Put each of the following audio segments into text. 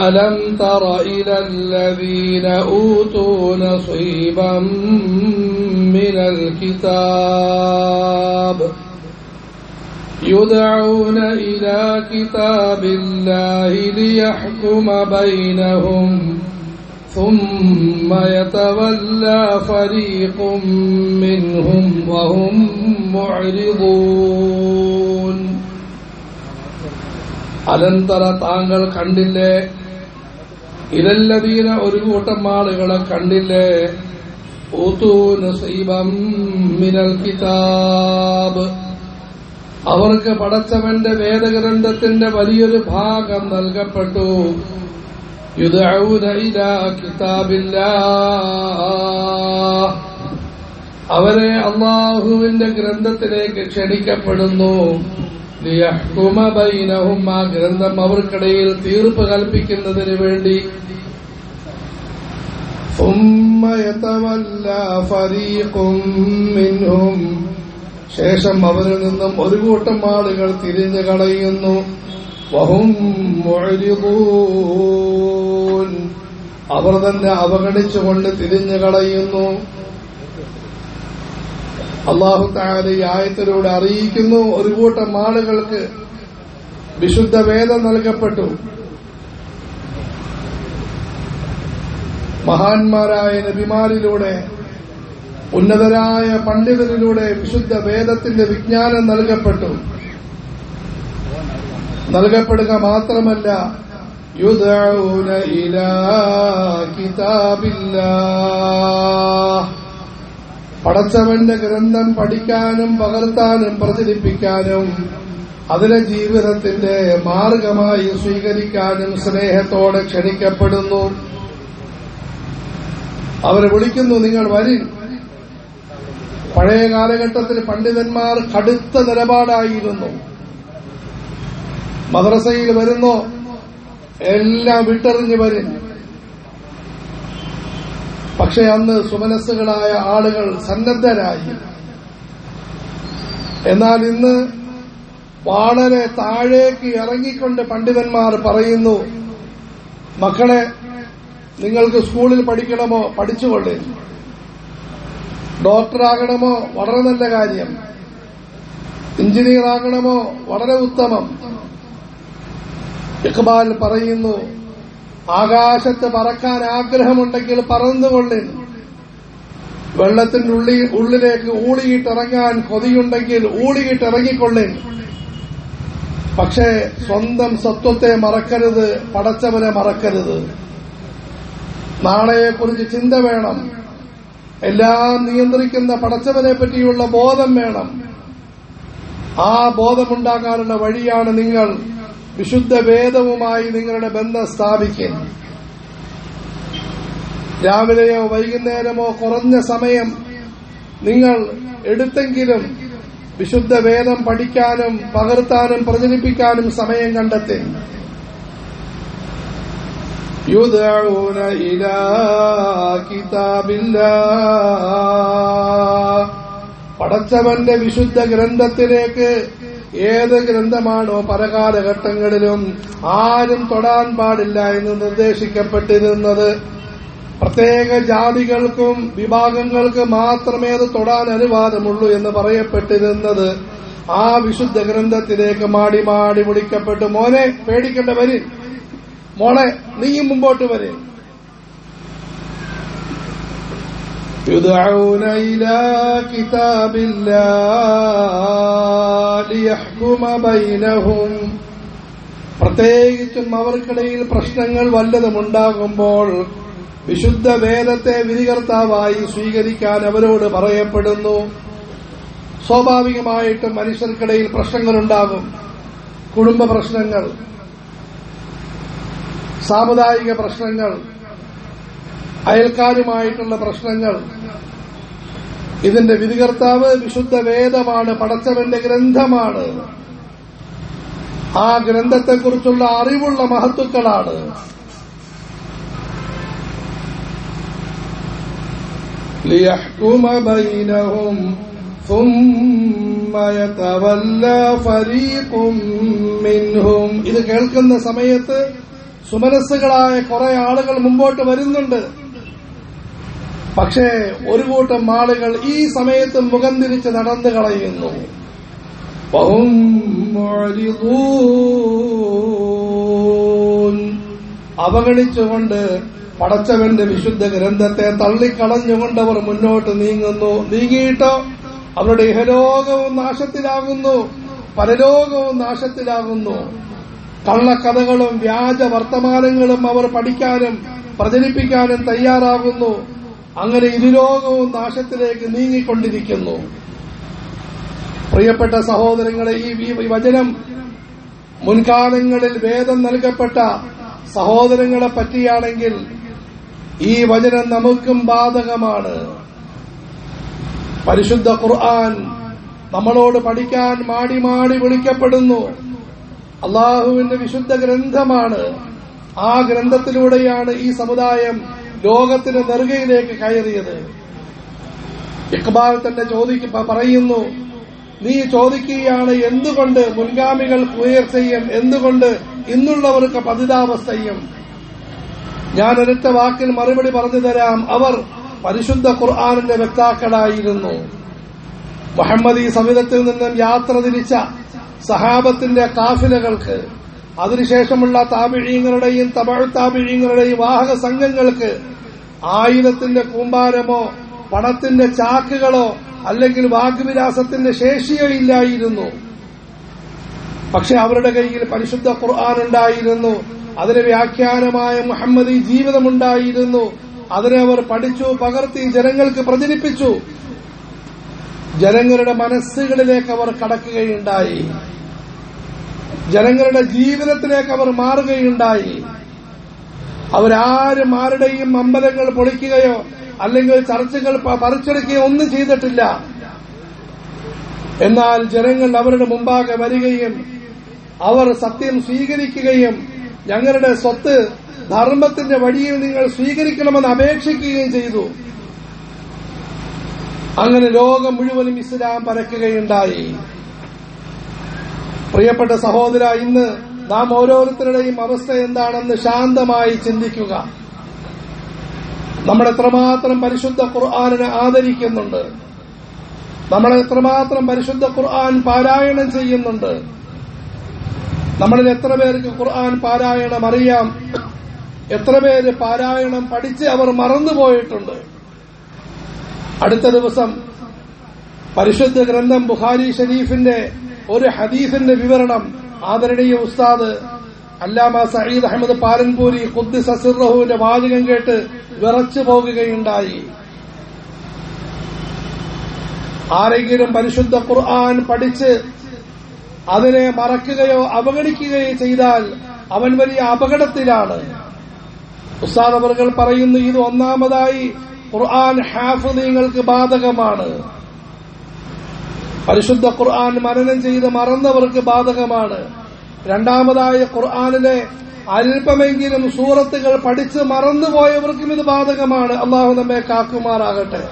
ألم تر إلى الذين أوتوا نصيبا من الكتاب يدعون إلى كتاب الله ليحكم بينهم ثم يتولى فريق منهم وهم معرضون അലന്തര താങ്കൾ കണ്ടില്ലേ ഇരല്ലതീന ഒരു കൂട്ടം ആളുകളെ കണ്ടില്ലേ മിനൽ കിതാബ്. അവർക്ക് പടച്ചവന്റെ വേദഗ്രന്ഥത്തിന്റെ വലിയൊരു ഭാഗം നൽകപ്പെട്ടു. കിതാബില്ലാഹ്. അവരെ അള്ളാഹുവിന്റെ ഗ്രന്ഥത്തിലേക്ക് ക്ഷണിക്കപ്പെടുന്നു. ബൈനഹും ആ ഗ്രന്ഥം അവർക്കിടയിൽ തീർപ്പ് കൽപ്പിക്കുന്നതിന് വേണ്ടി. ശേഷം അവരിൽ നിന്നും ഒരു കൂട്ടം ആളുകൾ തിരിഞ്ഞു കളയുന്നു. അവർ തന്നെ അവഗണിച്ചുകൊണ്ട് തിരിഞ്ഞു കളയുന്നു. അള്ളാഹു താല ഈ ആയത്തിലൂടെ അറിയിക്കുന്നു ഒരു കൂട്ടം ആളുകൾക്ക് വിശുദ്ധ വേദം നൽകപ്പെട്ടു. മഹാന്മാരായ നബിമാരിലൂടെ ഉന്നതരായ പണ്ഡിതരിലൂടെ വിശുദ്ധ വേദത്തിന്റെ വിജ്ഞാനം നൽകപ്പെട്ടു. നൽകപ്പെടുക മാത്രമല്ല യുദ്ധ ഇലാ കിതാബില്ലാഹ്. പടച്ചവന്റെ ഗ്രന്ഥം പഠിക്കാനും പകർത്താനും പ്രചരിപ്പിക്കാനും അതിലെ ജീവിതത്തിന്റെ മാർഗമായി സ്വീകരിക്കാനും സ്നേഹത്തോടെ ക്ഷണിക്കപ്പെടുന്നു. അവരെ വിളിക്കുന്നു നിങ്ങൾ വരി. പഴയ കാലഘട്ടത്തിൽ പണ്ഡിതന്മാർ കടുത്ത നിലപാടായിരുന്നു. മദ്രസയിൽ വരുന്നോ എല്ലാം വിട്ടെറിഞ്ഞു വരും. പക്ഷെ അന്ന് സുമനസ്സുകളായ ആളുകൾ സന്നദ്ധരായി. എന്നാൽ ഇന്ന് വളരെ താഴേക്ക് ഇറങ്ങിക്കൊണ്ട് പണ്ഡിതന്മാർ പറയുന്നു മക്കളെ നിങ്ങൾക്ക് സ്കൂളിൽ പഠിക്കണമോ? പഠിച്ചുകൊള്ളേ. ഡോക്ടറാകണമോ? വളരെ നല്ല കാര്യം. എഞ്ചിനീയർ ആകണമോ വളരെ ഉത്തമം. ഇഖ്ബാൽ പറയുന്നു ആകാശത്ത് പറക്കാൻ ആഗ്രഹമുണ്ടെങ്കിൽ പറന്നുകൊള്ളിൻ. വെള്ളത്തിന്റെ ഉള്ളി ഉള്ളിലേക്ക് ഊളിയിട്ടിറങ്ങാൻ കൊതിയുണ്ടെങ്കിൽ ഊളിയിട്ടിറങ്ങിക്കൊള്ളിൻ. പക്ഷേ സ്വന്തം സത്വത്തെ മറക്കരുത് പടച്ചവനെ മറക്കരുത്. നാളെയെക്കുറിച്ച് ചിന്ത വേണം. എല്ലാം നിയന്ത്രിക്കുന്ന പടച്ചവനെ പറ്റിയുള്ള ബോധം വേണം. ആ ബോധമുണ്ടാകാനുള്ള വഴിയാണ് നിങ്ങൾ. വിശുദ്ധ വേദവുമായി നിങ്ങളുടെ ബന്ധം സ്ഥാപിക്കുക രാവിലെയോ വൈകുന്നേരമോ കുറഞ്ഞ സമയം നിങ്ങൾ എടുത്തെങ്കിലും വിശുദ്ധ വേദം പഠിക്കാനും പകർത്താനും പ്രചരിപ്പിക്കാനും സമയം കണ്ടെത്തി. യുദഊന ഇലാ കിതാബില്ല പടച്ചവന്റെ വിശുദ്ധ ഗ്രന്ഥത്തിലേക്ക് ഏത് ഗ്രന്ഥമാണോ പല കാലഘട്ടങ്ങളിലും ആരും തൊടാൻ പാടില്ല എന്ന് നിർദ്ദേശിക്കപ്പെട്ടിരുന്നത്. പ്രത്യേക ജാതികൾക്കും വിഭാഗങ്ങൾക്കും മാത്രമേ അത് തൊടാൻ അനുവാദമുള്ളൂ എന്ന് പറയപ്പെട്ടിരുന്നത്. ആ വിശുദ്ധ ഗ്രന്ഥത്തിലേക്ക് മാടി മാടി വിളിക്കപ്പെട്ടു. മോനെ പേടിക്കേണ്ട വരി. മോളെ നീയും മുമ്പോട്ട് വരെ. يدعون إلى كتاب الله ليحكم بينهم പ്രത്യേകിച്ചും അവർക്കിടയിൽ പ്രശ്നങ്ങൾ വല്ലതും ഉണ്ടാകുമ്പോൾ വിശുദ്ധ വേദത്തെ വിധികർത്താവായി സ്വീകരിക്കാൻ അവരോട് പറയപ്പെടുന്നു സ്വാഭാവികമായിട്ടും മനുഷ്യർക്കിടയിൽ പ്രശ്നങ്ങളുണ്ടാകും കുടുംബ പ്രശ്നങ്ങൾ സാമുദായിക പ്രശ്നങ്ങൾ അയൽക്കാരുമായിട്ടുള്ള പ്രശ്നങ്ങൾ ഇതിന്റെ വിധികർത്താവ് വിശുദ്ധ വേദമാണ് പടച്ചവന്റെ ഗ്രന്ഥമാണ് ആ ഗ്രന്ഥത്തെക്കുറിച്ചുള്ള അറിവുള്ള മഹത്തുക്കളാണ് ليحكم بينهم ثم يتولى فريق منهم ഇത് കേൾക്കുന്ന സമയത്ത് സുമനസ്സുകളായ കുറെ ആളുകൾ മുമ്പോട്ട് വരുന്നുണ്ട് പക്ഷേ ഒരു കൂട്ടം ആളുകൾ ഈ സമയത്ത് മുഖം തിരിച്ച് നടന്നു കളയുന്നു. അവഗണിച്ചുകൊണ്ട് പടച്ചവന്റെ വിശുദ്ധ ഗ്രന്ഥത്തെ തള്ളിക്കളഞ്ഞുകൊണ്ട് അവർ മുന്നോട്ട് നീങ്ങുന്നു. നീങ്ങിയിട്ടോ? അവരുടെ ഇഹലോകവും നാശത്തിലാകുന്നു. പരലോകവും നാശത്തിലാകുന്നു. കള്ളക്കഥകളും വ്യാജ വർത്തമാനങ്ങളും അവർ പഠിക്കാനും പ്രചരിപ്പിക്കാനും തയ്യാറാകുന്നു. അങ്ങനെ ഇരുലോകവും നാശത്തിലേക്ക് നീങ്ങിക്കൊണ്ടിരിക്കുന്നു. പ്രിയപ്പെട്ട സഹോദരങ്ങളെ ഈ വചനം മുൻകാലങ്ങളിൽ വേദം നൽകപ്പെട്ട സഹോദരങ്ങളെ പറ്റിയാണെങ്കിൽ ഈ വചനം നമുക്കും ബാധകമാണ്. പരിശുദ്ധ ഖുർആൻ നമ്മളോട് പഠിക്കാൻ മാടി മാടി വിളിക്കപ്പെടുന്നു. അള്ളാഹുവിന്റെ വിശുദ്ധ ഗ്രന്ഥമാണ്. ആ ഗ്രന്ഥത്തിലൂടെയാണ് ഈ സമുദായം ലോകത്തിന് നെറുകയിലേക്ക് കയറിയത്. ഇക്ബാൽ തന്നെ ചോദിക്ക പറയുന്നു നീ ചോദിക്കുകയാണ് എന്തുകൊണ്ട് മുൻഗാമികൾ ഉയർച്ചയും എന്തുകൊണ്ട് ഇന്നുള്ളവർക്ക് പതിതാവസ്ഥയും? ഞാൻ ഒരൊറ്റ വാക്കിൽ മറുപടി പറഞ്ഞു തരാം. അവർ പരിശുദ്ധ ഖുർആാനിന്റെ വ്യക്താക്കളായിരുന്നു മുഹമ്മദ് ഈ സമിതത്തിൽ നിന്നും യാത്ര തിരിച്ച സഹാബത്തിന്റെ കാഫിലകൾക്ക് അതിനുശേഷമുള്ള താപിഴീങ്ങളുടെയും തമിഴ് താപിഴീങ്ങളുടെയും വാഹക സംഘങ്ങൾക്ക് ആയുധത്തിന്റെ കൂമ്പാരമോ പണത്തിന്റെ ചാക്കുകളോ അല്ലെങ്കിൽ വാഗ്വിലാസത്തിന്റെ ശേഷിയോ ഇല്ലായിരുന്നു. പക്ഷെ അവരുടെ കയ്യിൽ പരിശുദ്ധ ഖുർആൻ ഉണ്ടായിരുന്നു. അതിന് വ്യാഖ്യാനമായ മുഹമ്മദി ജീവിതമുണ്ടായിരുന്നു. അതിനെ അവർ പഠിച്ചു പകർത്തി ജനങ്ങൾക്ക് പ്രചരിപ്പിച്ചു. ജനങ്ങളുടെ മനസ്സുകളിലേക്ക് അവർ കടക്കുകയുണ്ടായി. ജനങ്ങളുടെ ജീവിതത്തിലേക്ക് അവർ മാറുകയുണ്ടായി. അവരാരും ആരുടെയും അമ്പലങ്ങൾ പൊളിക്കുകയോ അല്ലെങ്കിൽ ചർച്ചകൾ പറിച്ചെടുക്കുകയോ ഒന്നും ചെയ്തിട്ടില്ല. എന്നാൽ ജനങ്ങൾ അവരുടെ മുമ്പാകെ വരികയും അവർ സത്യം സ്വീകരിക്കുകയും ഞങ്ങളുടെ സ്വത്ത് ധർമ്മത്തിന്റെ വഴിയിൽ നിങ്ങൾ സ്വീകരിക്കണമെന്ന് അപേക്ഷിക്കുകയും ചെയ്തു. അങ്ങനെ ലോകം മുഴുവനും ഇസ്ലാം പരക്കുകയുണ്ടായി. പ്രിയപ്പെട്ട സഹോദര ഇന്ന് നാം ഓരോരുത്തരുടെയും അവസ്ഥ എന്താണെന്ന് ശാന്തമായി ചിന്തിക്കുക. നമ്മൾ എത്രമാത്രം പരിശുദ്ധ ഖുർആാനിനെ ആദരിക്കുന്നുണ്ട്. നമ്മൾ എത്രമാത്രം പരിശുദ്ധ ഖുർആൻ പാരായണം ചെയ്യുന്നുണ്ട്. നമ്മളിൽ എത്ര പേർക്ക് ഖുർആൻ പാരായണം അറിയാം. എത്ര പേര് പാരായണം പഠിച്ച് അവർ മറന്നുപോയിട്ടുണ്ട് അടുത്ത ദിവസം പരിശുദ്ധ ഗ്രന്ഥം ബുഖാരി ഷരീഫിന്റെ ഒരു ഹദീഫിന്റെ വിവരണം ആദരണീയ ഉസ്താദ് അല്ലാമ സയ്യിദ് അഹമ്മദ് പാലൻപൂരി കുദ്ദി സസിറഹുവിന്റെ വാചകം കേട്ട് വിറച്ചു പോകുകയുണ്ടായി ആരെങ്കിലും പരിശുദ്ധ ഖുർആൻ പഠിച്ച് അതിനെ മറക്കുകയോ അവഗണിക്കുകയോ ചെയ്താൽ അവൻ വലിയ അപകടത്തിലാണ്. ഉസ്താദ് അവർകൾ പറയുന്നു ഇത് ഒന്നാമതായി ഖുർആൻ ഹാഫിദീങ്ങൾക്ക് ബാധകമാണ്. പരിശുദ്ധ ഖുർആൻ മനനം ചെയ്ത് മറന്നവർക്ക് ബാധകമാണ്. രണ്ടാമതായ ഖുർആാനിലെ അല്പമെങ്കിലും സൂറത്തുകൾ പഠിച്ച് മറന്നുപോയവർക്കും ഇത് ബാധകമാണ്. അള്ളാഹു നമ്മെ കാക്കുമാറാകട്ടെ.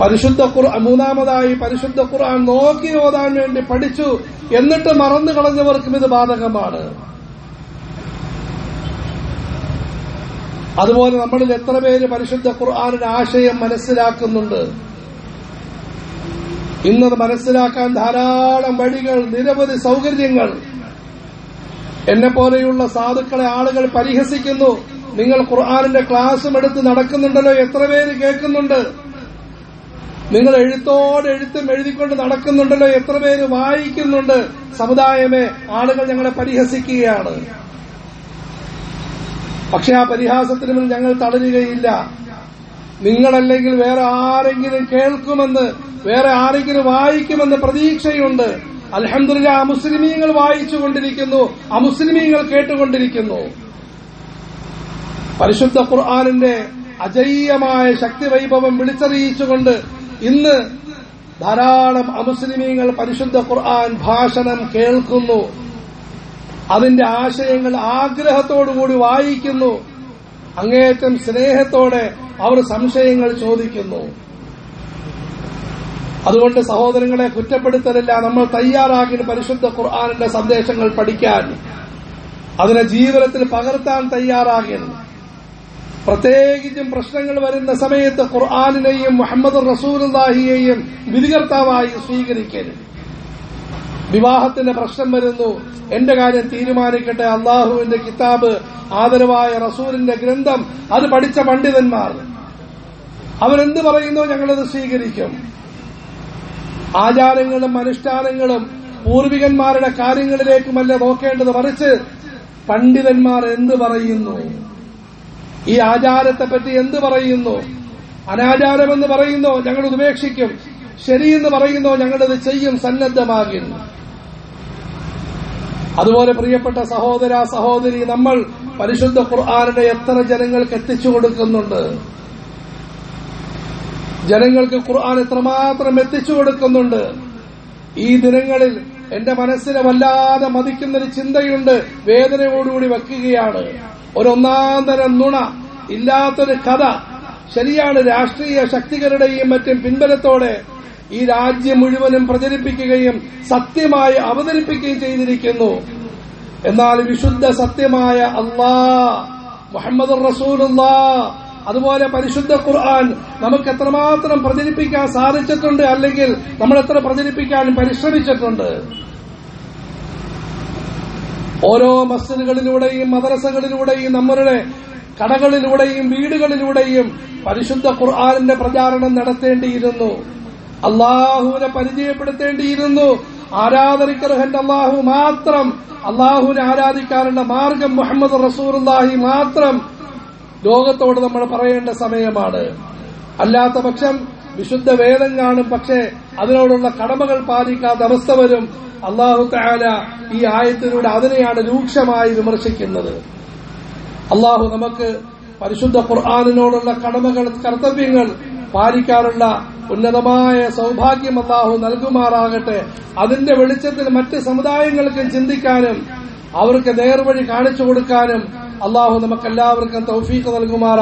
പരിശുദ്ധ ഖുർആൻ മൂന്നാമതായി പരിശുദ്ധ ഖുർആൻ നോക്കി ഓതാൻ വേണ്ടി പഠിച്ചു എന്നിട്ട് മറന്നു കളഞ്ഞവർക്കും ഇത് ബാധകമാണ്. അതുപോലെ നമ്മളിൽ എത്ര പേര് പരിശുദ്ധ ഖുർആാനിന്റെ ആശയം മനസ്സിലാക്കുന്നുണ്ട്. ഇന്നത് മനസ്സിലാക്കാൻ ധാരാളം വഴികൾ നിരവധി സൗകര്യങ്ങൾ. എന്നെ പോലെയുള്ള സാധുക്കളെ ആളുകൾ പരിഹസിക്കുന്നു. നിങ്ങൾ ഖുർആാനിന്റെ ക്ലാസ്സും എടുത്ത് നടക്കുന്നുണ്ടല്ലോ എത്ര പേര് കേൾക്കുന്നുണ്ട്? നിങ്ങൾ എഴുത്തോടെ എഴുത്തും എഴുതിക്കൊണ്ട് നടക്കുന്നുണ്ടല്ലോ എത്ര പേര് വായിക്കുന്നുണ്ട്? സമുദായമേ ആളുകൾ ഞങ്ങളെ പരിഹസിക്കുകയാണ്. പക്ഷെ ആ പരിഹാസത്തിന് മുന്നിൽ ഞങ്ങൾ തളരുകയില്ല. നിങ്ങളല്ലെങ്കിൽ വേറെ ആരെങ്കിലും കേൾക്കുമെന്ന് വേറെ ആരെങ്കിലും വായിക്കുമെന്ന് പ്രതീക്ഷയുണ്ട്. അലഹമില്ല അമുസ്ലിമീങ്ങൾ വായിച്ചുകൊണ്ടിരിക്കുന്നു. അമുസ്ലിമീങ്ങൾ കേട്ടുകൊണ്ടിരിക്കുന്നു. പരിശുദ്ധ ഖുർആാനിന്റെ അജയ്യമായ ശക്തി വൈഭവം വിളിച്ചറിയിച്ചുകൊണ്ട് ഇന്ന് ധാരാളം അമുസ്ലിമീങ്ങൾ പരിശുദ്ധ ഖുർആൻ ഭാഷണം കേൾക്കുന്നു. അതിന്റെ ആശയങ്ങൾ ആഗ്രഹത്തോടുകൂടി വായിക്കുന്നു. അങ്ങേയറ്റം സ്നേഹത്തോടെ അവർ സംശയങ്ങൾ ചോദിക്കുന്നു. അതുകൊണ്ട് സഹോദരങ്ങളെ കുറ്റപ്പെടുത്തലില്ല. നമ്മൾ തയ്യാറാകി പരിശുദ്ധ ഖുർആാനിന്റെ സന്ദേശങ്ങൾ പഠിക്കാൻ. അതിനെ ജീവിതത്തിൽ പകർത്താൻ തയ്യാറാകണം പ്രത്യേകിച്ചും പ്രശ്നങ്ങൾ വരുന്ന സമയത്ത് ഖുർആാനിനെയും മുഹമ്മദ് റസൂലുല്ലാഹിയെയും വിധികർത്താവായി സ്വീകരിക്കരുത്. വിവാഹത്തിന്റെ പ്രശ്നം വരുന്നു. എന്റെ കാര്യം തീരുമാനിക്കട്ടെ. അള്ളാഹുവിന്റെ കിതാബ് ആദരവായ റസൂലിന്റെ ഗ്രന്ഥം അത് പഠിച്ച പണ്ഡിതന്മാർ. അവരെന്ത് പറയുന്നു? ഞങ്ങളത് സ്വീകരിക്കും. ആചാരങ്ങളും അനുഷ്ഠാനങ്ങളും പൂർവികന്മാരുടെ കാര്യങ്ങളിലേക്കുമല്ല നോക്കേണ്ടത് മറിച്ച് പണ്ഡിതന്മാർ എന്ത് പറയുന്നു? ഈ ആചാരത്തെ പറ്റി എന്ത് പറയുന്നു? അനാചാരമെന്ന് പറയുന്നോ ഞങ്ങൾ ഉപേക്ഷിക്കും. ശരിയെന്ന് പറയുന്നോ ഞങ്ങളത് ചെയ്യും സന്നദ്ധമാകുന്നു അതുപോലെ പ്രിയപ്പെട്ട സഹോദര സഹോദരി നമ്മൾ പരിശുദ്ധ ഖുർആാനിനെ എത്ര ജനങ്ങൾക്ക് എത്തിച്ചു കൊടുക്കുന്നുണ്ട്? ജനങ്ങൾക്ക് ഖുർആൻ എത്രമാത്രം എത്തിച്ചു കൊടുക്കുന്നുണ്ട്? ഈ ദിനങ്ങളിൽ എന്റെ മനസ്സിനെ വല്ലാതെ മതിക്കുന്നൊരു ചിന്തയുണ്ട്. വേദനയോടുകൂടി വെക്കുകയാണ് ഒരൊന്നാം തരം നുണ ഇല്ലാത്തൊരു കഥ. ശരിയാണ് രാഷ്ട്രീയ ശക്തികളുടെയും മറ്റും പിൻബലത്തോടെ ഈ രാജ്യം മുഴുവനും പ്രചരിപ്പിക്കുകയും സത്യമായി അവതരിപ്പിക്കുകയും ചെയ്തിരിക്കുന്നു. എന്നാൽ വിശുദ്ധ സത്യമായ അള്ളാ മുഹമ്മദ് റസൂലുള്ളാ അതുപോലെ പരിശുദ്ധ ഖുർആൻ നമുക്ക് എത്രമാത്രം പ്രചരിപ്പിക്കാൻ സാധിച്ചിട്ടുണ്ട് അല്ലെങ്കിൽ നമ്മൾ എത്ര പ്രചരിപ്പിക്കാൻ പരിശ്രമിച്ചിട്ടുണ്ട്. ഓരോ മസ്ജിദുകളിലൂടെയും മദ്രസകളിലൂടെയും നമ്മളുടെ കടകളിലൂടെയും വീടുകളിലൂടെയും പരിശുദ്ധ ഖുർആാനിന്റെ പ്രചാരണം നടത്തേണ്ടിയിരുന്നു. അള്ളാഹുവിനെ പരിചയപ്പെടുത്തേണ്ടിയിരുന്നു. ആരാധനക്കർഹന്റെ അള്ളാഹു മാത്രം അള്ളാഹുവിനെ ആരാധിക്കാനുള്ള മാർഗം മുഹമ്മദ് റസൂർഹി മാത്രം ലോകത്തോട് നമ്മൾ പറയേണ്ട സമയമാണ്. അല്ലാത്ത പക്ഷം വിശുദ്ധ വേദം കാണും പക്ഷേ അതിനോടുള്ള കടമകൾ പാലിക്കാത്ത അവസ്ഥ വരും. അള്ളാഹു താല ഈ ആയത്തിലൂടെ അതിനെയാണ് രൂക്ഷമായി വിമർശിക്കുന്നത്. അള്ളാഹു നമുക്ക് പരിശുദ്ധ ഖുർആാനിനോടുള്ള കടമകൾ കർത്തവ്യങ്ങൾ പാലിക്കാനുള്ള ഉന്നതമായ സൗഭാഗ്യം അള്ളാഹു നൽകുമാറാകട്ടെ. അതിന്റെ വെളിച്ചത്തിൽ മറ്റ് സമുദായങ്ങൾക്കും ചിന്തിക്കാനും അവർക്ക് നേർവഴി കാണിച്ചു കൊടുക്കാനും അള്ളാഹു നമുക്കെല്ലാവർക്കും തൗഫീഖ് നൽകുമാറാ